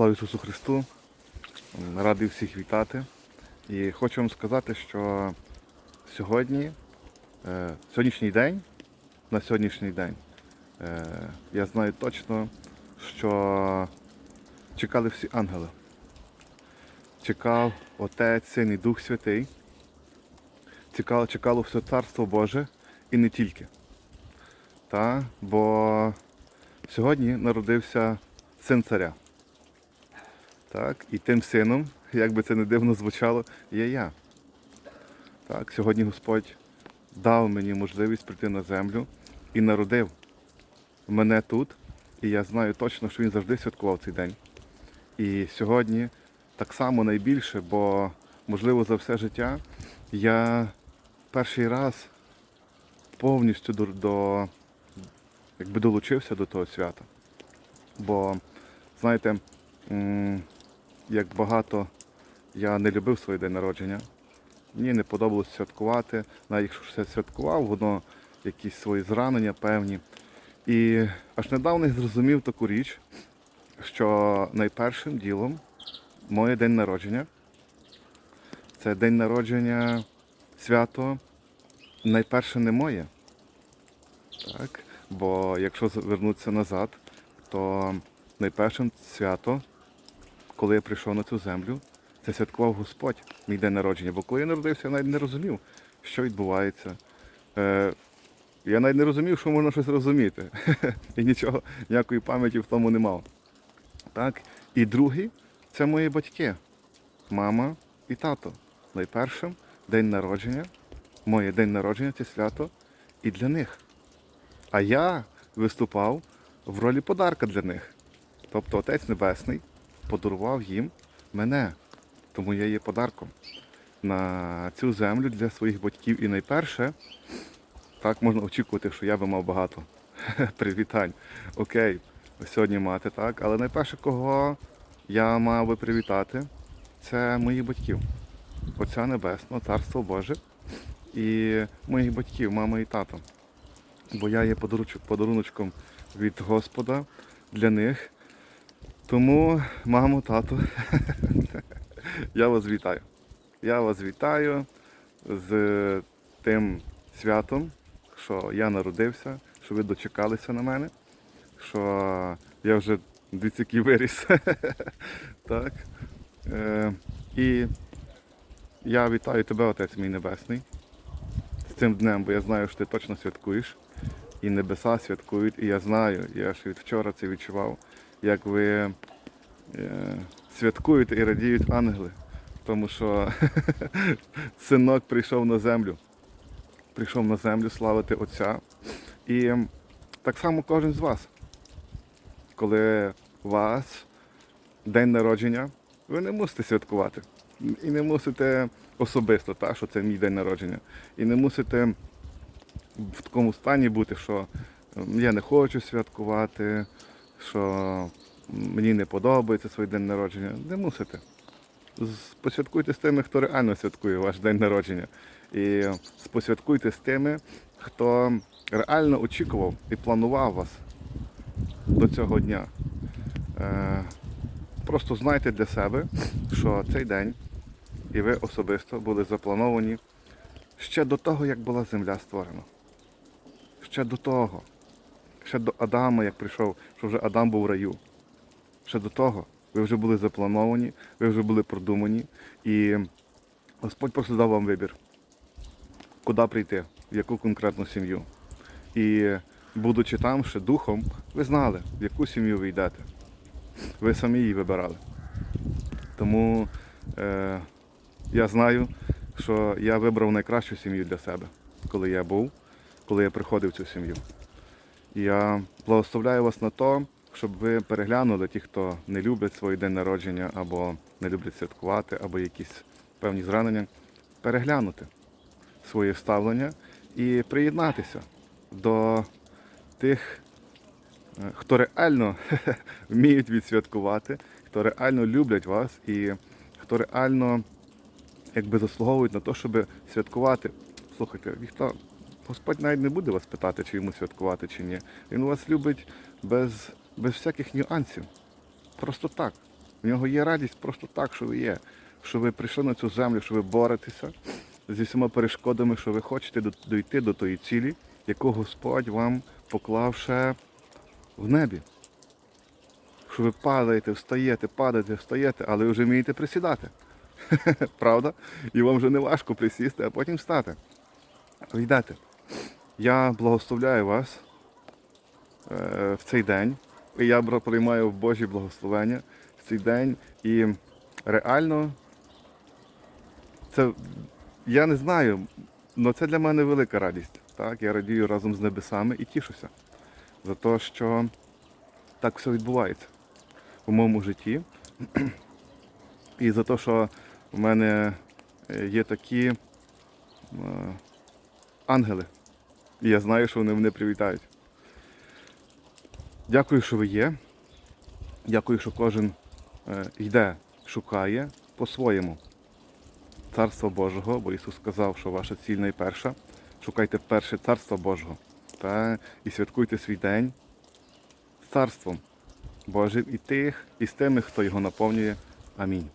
Слава Ісусу Христу! Радий всіх вітати. І хочу вам сказати, що сьогодні, е, сьогоднішній день, на сьогоднішній день, е, я знаю точно, що чекали всі ангели. Чекав Отець, Син і Дух Святий. Чекало, чекало все Царство Боже і не тільки. Та? Бо сьогодні народився син царя. Так, і тим сином, як би це не дивно звучало, є я. Так, сьогодні Господь дав мені можливість прийти на землю і народив мене тут. І я знаю точно, що він завжди святкував цей день. І сьогодні так само найбільше, бо, можливо, за все життя я перший раз повністю до, до якби долучився до того свята. Бо, знаєте, як багато я не любив своє день народження. Мені не подобалось святкувати. Навіть якщо все святкував, воно якісь свої зранення певні. І аж недавно я зрозумів таку річ, що найпершим ділом моє день народження це день народження свято найперше не моє. Так? Бо якщо звернутися назад, то найпершим свято, коли я прийшов на цю землю, це святкував Господь мій день народження. Бо коли я народився, я навіть не розумів, що відбувається. Е, я навіть не розумів, що можна щось розуміти. І нічого, ніякої пам'яті в тому не мав. Так? І другий це мої батьки, мама і тато. Найпершим день народження, моє день народження це свято і для них. А я виступав в ролі подарка для них. Тобто Отець Небесний подарував їм мене. Тому я є подарком на цю землю для своїх батьків. І найперше, так можна очікувати, що я би мав багато привітань. Окей, сьогодні мати, так. Але найперше, кого я мав би привітати, це моїх батьків. Отця Небесного, Царство Боже і моїх батьків, мама і тато. Бо я є подаруночком від Господа для них. Тому, мамо, тато, я вас вітаю. Я вас вітаю з тим святом, що я народився, що ви дочекалися на мене, що я вже який виріс. так. Е, і я вітаю тебе, Отець мій Небесний, з цим днем, бо я знаю, що ти точно святкуєш. І небеса святкують, і я знаю, я ж від вчора це відчував, як ви е, святкуєте і радіють ангели. Тому що синок прийшов на землю. Прийшов на землю славити Отця. І так само кожен з вас. Коли у вас день народження, ви не мусите святкувати. І не мусите особисто, та, що це мій день народження. І не мусите в такому стані бути, що ем, я не хочу святкувати, що мені не подобається свій день народження. Не мусите. Посвяткуйте з тими, хто реально святкує ваш день народження. І посвяткуйте з тими, хто реально очікував і планував вас до цього дня. Е, Просто знайте для себе, що цей день і ви особисто були заплановані ще до того, як була земля створена. Ще до того. Ще до Адама, як прийшов, що вже Адам був в раю. Ще до того ви вже були заплановані, ви вже були продумані. І Господь просто дав вам вибір, куди прийти, в яку конкретну сім'ю. І будучи там ще духом, ви знали, в яку сім'ю ви йдете. Ви самі її вибирали. Тому е, я знаю, що я вибрав найкращу сім'ю для себе, коли я був, коли я приходив в цю сім'ю. Я благословляю вас на то, щоб ви переглянули ті, хто не люблять свій день народження або не люблять святкувати, або якісь певні зранення, переглянути своє ставлення і приєднатися до тих, е, хто реально вміють відсвяткувати, хто реально люблять вас і хто реально якби заслуговують на те, щоб святкувати. Слухайте, ніхто, Господь навіть не буде вас питати, чи йому святкувати, чи ні. Він вас любить без, без всяких нюансів. Просто так. В нього є радість просто так, що ви є. Що ви прийшли на цю землю, що ви боретеся зі всіма перешкодами, що ви хочете дійти до тої цілі, яку Господь вам поклав ще в небі. Що ви падаєте, встаєте, падаєте, встаєте, але ви вже вмієте присідати. Правда? І вам вже не важко присісти, а потім встати. Йдете. Я благословляю вас е, в цей день. І я приймаю Божі благословення в цей день. І реально, це я не знаю, але це для мене велика радість. Так? Я радію разом з небесами і тішуся за те, що так все відбувається у моєму житті. І за те, що в мене е, є такі е, ангели. І я знаю, що вони мене привітають. Дякую, що ви є. Дякую, що кожен е, йде, шукає по-своєму Царства Божого, бо Ісус сказав, що ваша ціль найперша. Шукайте перше Царства Божого та, і святкуйте свій день з Царством Божим і тих, і з тими, хто його наповнює. Амінь.